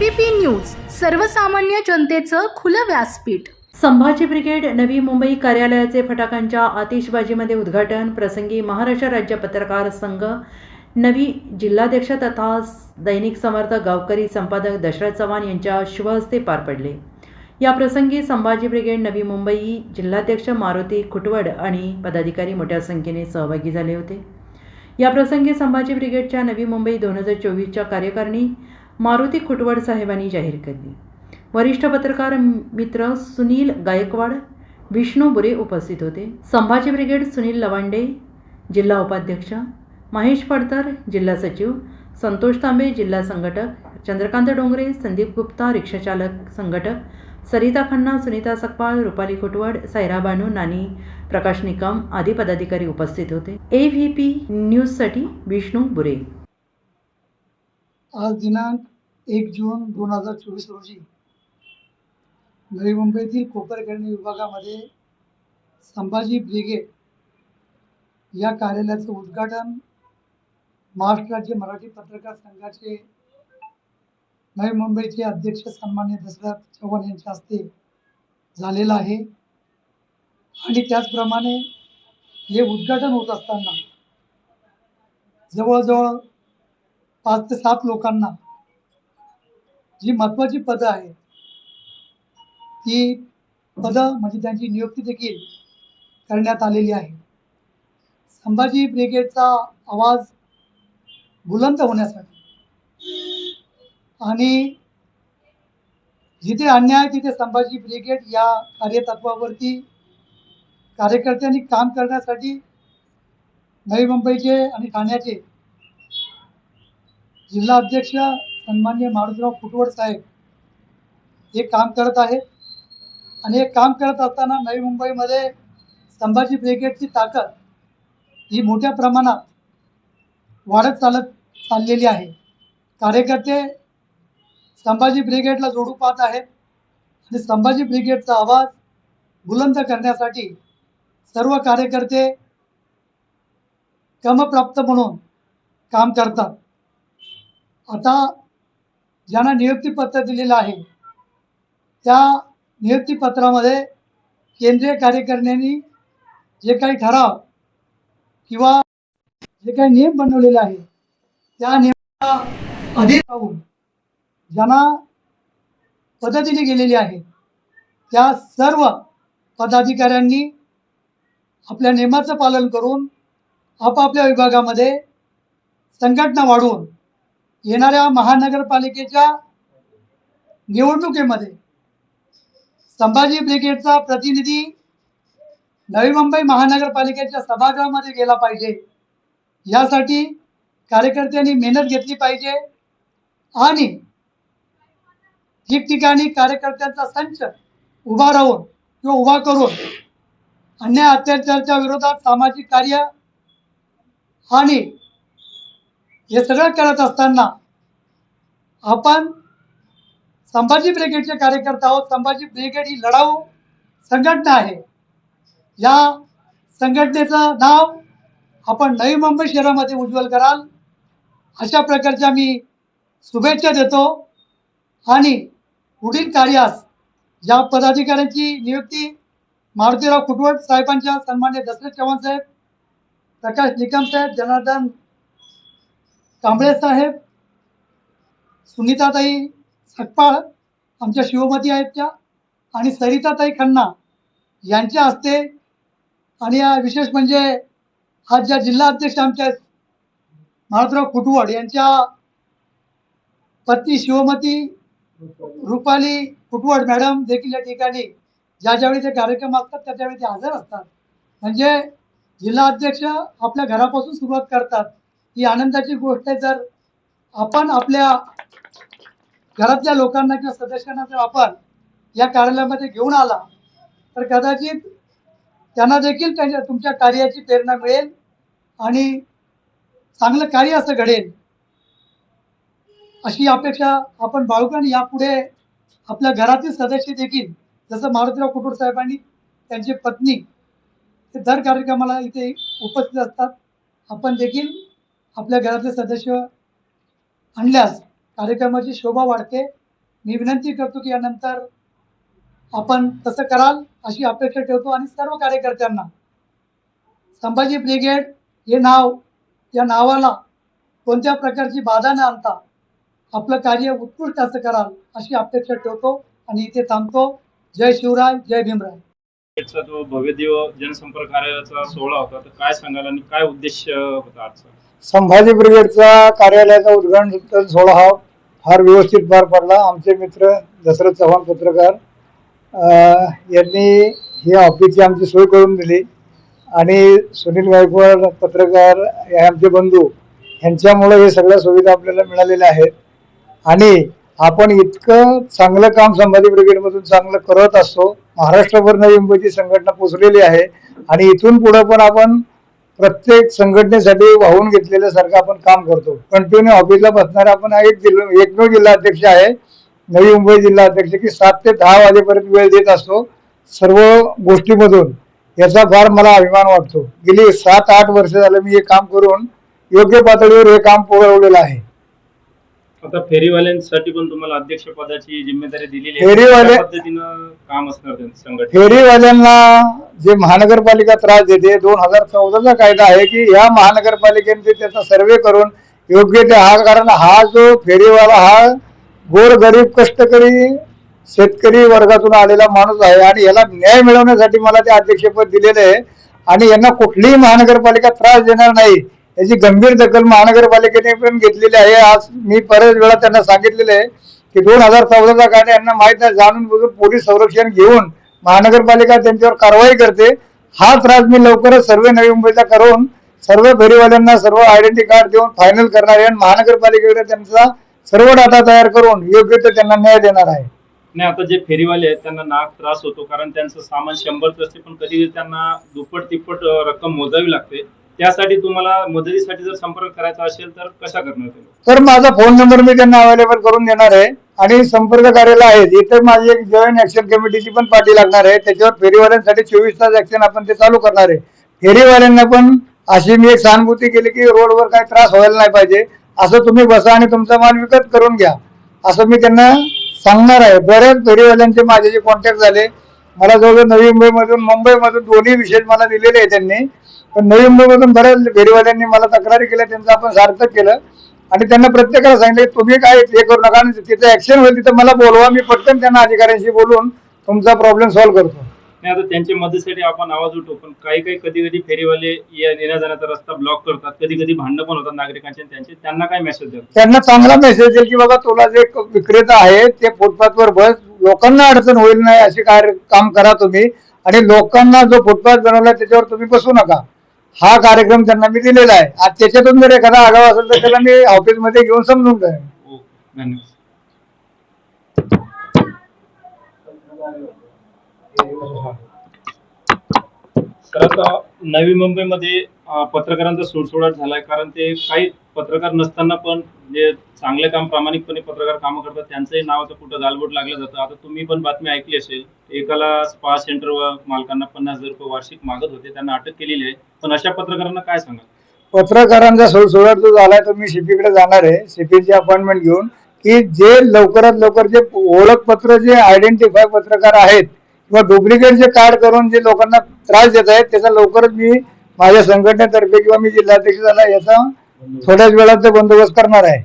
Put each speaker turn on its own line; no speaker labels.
ABP news सर्वसामान्य जनतेचं खुलं व्यासपीठ.
संभाजी ब्रिगेड नवी मुंबई कार्यालयाचे फटाक्यांच्या आतिषबाजीमध्ये उद्घाटन प्रसंगी महाराष्ट्र राज्य पत्रकार संघ नवी जिल्हाध्यक्ष तथा दैनिक समर्थ गावकरी संपादक दशरथ चव्हाण यांच्या शुभहस्ते पार पडले. या प्रसंगी संभाजी ब्रिगेड नवी मुंबई जिल्हाध्यक्ष मारुती खुटवड आणि पदाधिकारी मोठ्या संख्येने सहभागी झाले होते. या प्रसंगी संभाजी ब्रिगेडच्या नवी मुंबई दोन हजार चोवीसच्या कार्यकारिणी मारुती खुटवड साहेबांनी जाहीर केली. वरिष्ठ पत्रकार मित्र सुनील गायकवाड विष्णू बुरे उपस्थित होते. संभाजी ब्रिगेड सुनील लवांडे जिल्हा उपाध्यक्ष महेश पडतर जिल्हा सचिव संतोष तांबे जिल्हा संघटक चंद्रकांत डोंगरे संदीप गुप्ता रिक्षाचालक संघटक सरिता खन्ना सुनीता सकपाळ रुपाली खुटवड सायरा बानू नानी प्रकाश निकम आदी पदाधिकारी उपस्थित होते. ए व्ही पी न्यूजसाठी विष्णू बुरे.
आज दिनांक एक जून दोन हजार चोवीस रोजी. नवी मुंबईतील कोपरखंडी विभागामध्ये संभाजी ब्रिगेड या कार्यालयाचं उद्घाटन महाराष्ट्र राज्य मराठी पत्रकार संघाचे नवी मुंबईचे अध्यक्ष सन्मान्य दशरथ चव्हाण यांच्या हस्ते झालेलं आहे. आणि त्याचप्रमाणे हे उद्घाटन होत असताना जवळजवळ पाच ते सात लोकांना जी महत्वाची पदं आहेत ती पदं म्हणजे त्यांची नियुक्ती देखील करण्यात आलेली आहे. संभाजी ब्रिगेडचा आवाज बुलंद होण्यासाठी आणि जिथे अन्याय तिथे संभाजी ब्रिगेड या कार्यतत्वावरती कार्यकर्त्यांनी काम करण्यासाठी नवी मुंबईचे आणि ठाण्याचे जिल्हा अध्यक्ष सन्मान्य मारुतीराव फुटवड साहेब हे काम करत आहेत आणि हे काम करत असताना नवी मुंबईमध्ये संभाजी ब्रिगेडची ताकद ही मोठ्या प्रमाणात वाढत चालत चाललेली आहे. कार्यकर्ते संभाजी ब्रिगेडला जोडू पाहत आहेत. आणि संभाजी ब्रिगेडचा आवाज बुलंद करण्यासाठी सर्व कार्यकर्ते क्रमप्राप्त म्हणून काम करतात. आता ज्यांना नियुक्तीपत्र दिलेलं आहे त्या नियुक्तीपत्रामध्ये केंद्रीय कार्यकारिणीने जे काही ठराव किंवा जे काही नियम बनवलेले आहे त्या नियमाला अधीन राहून ज्यांना पदं दिली गेलेली आहे त्या सर्व पदाधिकाऱ्यांनी आपल्या नियमाचं पालन करून आपापल्या विभागामध्ये संघटना वाढवून येणाऱ्या महानगरपालिकेच्या निवडणुकीमध्ये संभाजी ब्रिगेडचा प्रतिनिधी नवी मुंबई महानगरपालिकेच्या सभागृहामध्ये गेला पाहिजे. यासाठी कार्यकर्त्यांनी मेहनत घेतली पाहिजे आणि ठिकठिकाणी कार्यकर्त्यांचा संच उभा राहून किंवा उभा करून अन्याय अत्याचाराच्या विरोधात सामाजिक कार्य आणि हे सगळं करत असताना आपण संभाजी ब्रिगेडचे कार्यकर्ते आहोत. संभाजी ब्रिगेड ही लढाऊ संघटना आहे. या संघटनेचं नाव आपण नवी मुंबई शहरामध्ये उज्ज्वल कराल. अशा प्रकारच्या मी शुभेच्छा देतो. आणि पुढील कार्यास या पदाधिकाऱ्यांची नियुक्ती मारुतीराव कुटवट साहेबांच्या सन्मान्य दशरथ चव्हाण साहेब प्रकाश निकम साहेब जनार्दन कांबळे साहेब सुनीताताई सकपाळ आमच्या शिवमती आहेत त्या आणि सरिताताई खन्ना यांच्या हस्ते आणि विशेष म्हणजे आज ज्या जिल्हा अध्यक्ष आमच्या आहेत, खुटवड कुटवड यांच्या पत्नी शिवमती रुपाली कुटवड मॅडम देखील या ठिकाणी ज्या ज्यावेळी ते कार्यक्रम असतात त्या त्यावेळी ते हजर असतात. म्हणजे जिल्हा अध्यक्ष आपल्या घरापासून सुरुवात करतात. ही आनंदाची गोष्ट आहे. जर आपण आपल्या घरातल्या लोकांना किंवा सदस्यांना जर आपण या कार्यालयामध्ये घेऊन आला तर कदाचित त्यांना देखील त्यांच्या तुमच्या कार्याची प्रेरणा मिळेल आणि चांगलं कार्य असं घडेल. अशी अपेक्षा आपण बाळगू आणि यापुढे आपल्या घरातील सदस्य देखील जसं मारुतीराव कुटूर साहेबांनी त्यांची पत्नी ते दर कार्यक्रमाला इथे उपस्थित असतात. आपण देखील आपल्या घरातले सदस्य आणल्यास कार्यक्रमाची शोभा वाढते. मी विनंती करतो की यानंतर आपण तसं कराल अशी अपेक्षा ठेवतो आणि सर्व कार्यकर्त्यांना. संभाजी ब्रिगेड हे नाव या नावाला कोणत्या प्रकारची बाधा न आणता आपलं कार्य उत्कृष्ट असं कराल अशी अपेक्षा ठेवतो आणि इथे थांबतो. जय शिवराय जय भीमराय.
चा जो भव्यदेव जनसंपर्क कार्यालयाचा सोहळा होता तर काय सांगाल आणि काय उद्देश होता आजचा?
संभाजी ब्रिगेडचा कार्यालयाचा उद्घाटन सोहळा हा फार व्यवस्थित पार पडला. आमचे मित्र दशरथ चव्हाण पत्रकार यांनी ही ऑफिसची आमची सोय करून दिली. आणि सुनील गायकवाड पत्रकार हे आमचे बंधू यांच्यामुळे हे सगळ्या सुविधा आपल्याला मिळालेल्या आहेत. आणि आपण इतकं चांगलं काम संभाजी ब्रिगेडमधून चांगलं करत असतो. महाराष्ट्रभर नवी मुंबईची संघटना पोचलेली आहे. आणि इथून पुढं पण आपण प्रत्येक संघटनेसाठी वाहून घेतलेल्यासारखं आपण काम करतो. कंटिन्यू ऑफिसला बसणारे आपण एक जिल्हा एकमेव जिल्हा अध्यक्ष आहे. नवी मुंबई जिल्हा अध्यक्ष की सात ते दहा वाजेपर्यंत वेळ देत असतो. सर्व गोष्टीमधून याचा फार मला अभिमान वाटतो. गेली सात आठ वर्ष झालं मी हे काम करून योग्य पातळीवर हे काम पुरवलेलं आहे.
आता फेरीवाल्यांसाठी पण तुम्हाला अध्यक्ष पदाची जिम्मेदारी दिलेली आहे. असणार
फेरीवाल्यांना जे महानगरपालिका त्रास देते दोन हजार चौदाचा कायदा आहे की या महानगरपालिकेने त्याचा सर्वे करून योग्य ते हा कारण हा जो फेरीवाला हा गोर गरीब कष्टकरी शेतकरी वर्गातून आलेला माणूस आहे आणि याला न्याय मिळवण्यासाठी मला ते अध्यक्षपद दिलेले आहे. आणि यांना कुठलीही महानगरपालिका त्रास देणार नाही. याची गंभीर दखल महानगरपालिकेने पण घेतलेली आहे. आज मी बरेच वेळा त्यांना सांगितलेले आहे की दोन हजार चौदाचा कायदा यांना माहीत नाही जाणून बुजून पोलीस संरक्षण घेऊन महानगरपालिका त्यांच्यावर कारवाई करते. हा त्रास मी लवकरच सर्व नवी मुंबईचा करून सर्व फेरीवाल्यांना सर्व आयडेंटिटी कार्ड देऊन फायनल करणार आहे. आणि महानगरपालिकेकडे त्यांचा सर्व डाटा तयार करून योग्य ते त्यांना न्याय देणार आहे.
नाही आता जे फेरीवाले आहेत त्यांना नाक त्रास होतो कारण त्यांचं सामान शंभरच असते पण कधी त्यांना दुप्पट तिप्पट रक्कम मोजावी लागते. त्यासाठी तुम्हाला मदतीसाठी जर संपर्क करायचा असेल तर कशा करणार
तर माझा फोन नंबर मी त्यांना अवेलेबल करून देणार आहे. आणि संपर्क कार्यालय आहेत इथे माझी एक जॉईंट ऍक्शन कमिटीची पण पाठी लागणार आहे. त्याच्यावर फेरीवाल्यांसाठी चोवीस तास ऍक्शन आपण ते चालू करणार आहे. फेरीवाल्यांना पण अशी मी एक सहानुभूती केली की रोडवर काही त्रास व्हायला नाही पाहिजे. असं तुम्ही बसा आणि तुमचा माल विकत करून घ्या. असं मी त्यांना सांगणार आहे. बऱ्याच फेरीवाल्यांचे माझे जे कॉन्टॅक्ट झाले मला जवळजवळ नवी मुंबईमधून मुंबईमधून दोन्ही विषय मला दिलेले आहे त्यांनी. पण नवी मुंबईमधून बऱ्याच फेरीवाल्यांनी मला तक्रारी केल्या त्यांचं आपण सार्थक केलं. आणि त्यांना प्रत्येकाला सांगितलं की तुम्ही काय हे करू नका आणि तिथं ऍक्शन होईल तिथं मला बोलवा मी पटकन त्यांना अधिकाऱ्यांशी बोलून तुमचा प्रॉब्लेम सॉल्व्ह करतो.
नाही आता त्यांच्या मदतीसाठी आपण आवाज उठवू पण काही काही कधी कधी फेरीवाले या- येण्या जाण्याचा रस्ता ब्लॉक करतात कधी कधी भांडणं पण होतात नागरिकांचे आणि त्यांचे. त्यांना काय मेसेज द्याल?
त्यांना चांगला मेसेज येईल की बाबा तुला जे क- विक्रेता आहे ते फुटपाथवर बस लोकांना अडचण होईल नाही असे कार्य काम करा तुम्ही. आणि लोकांना जो फुटपाथ बनवला त्याच्यावर तुम्ही बसू नका. हा कार्यक्रम त्यांना मी दिलेला आहे. आज त्याच्यातून जर एखादा आगाव असेल तर त्याला मी ऑफिसमध्ये घेऊन समजून
जाईल. धन्यवाद. आता नवी मुंबईमध्ये पत्रकारांचा सोडसोडाट झालाय. कारण ते काही पत्रकार नसताना पण जे चांगले काम प्रामाणिकपणे पत्रकार कामं करतात त्यांचंही नाव आता कुठं गालबोट लागलं जातं. आता तुम्ही पण बातमी ऐकली असेल एकाला स्पा सेंटर मालकांना पन्नास हजार रुपये वार्षिक मागत होते. त्यांना अटक केलेली आहे. पण अशा पत्रकारांना काय सांगा
पत्रकारांचा सोडसोडाट जो झालाय तो मी शिपीकडे जाणार आहे. शिपीची अपॉइंटमेंट घेऊन की जे लवकरात लवकर जे ओळखपत्र जे आयडेंटिफाय पत्रकार आहेत किंवा डुप्लिकेट जे कार्ड करून जे लोकांना त्रास देत आहेत त्याचा लवकरच मी माझ्या संघटनेतर्फे किंवा मी जिल्हाध्यक्ष झाला याचा थोड्याच वेळात बंदोबस्त करणार आहे.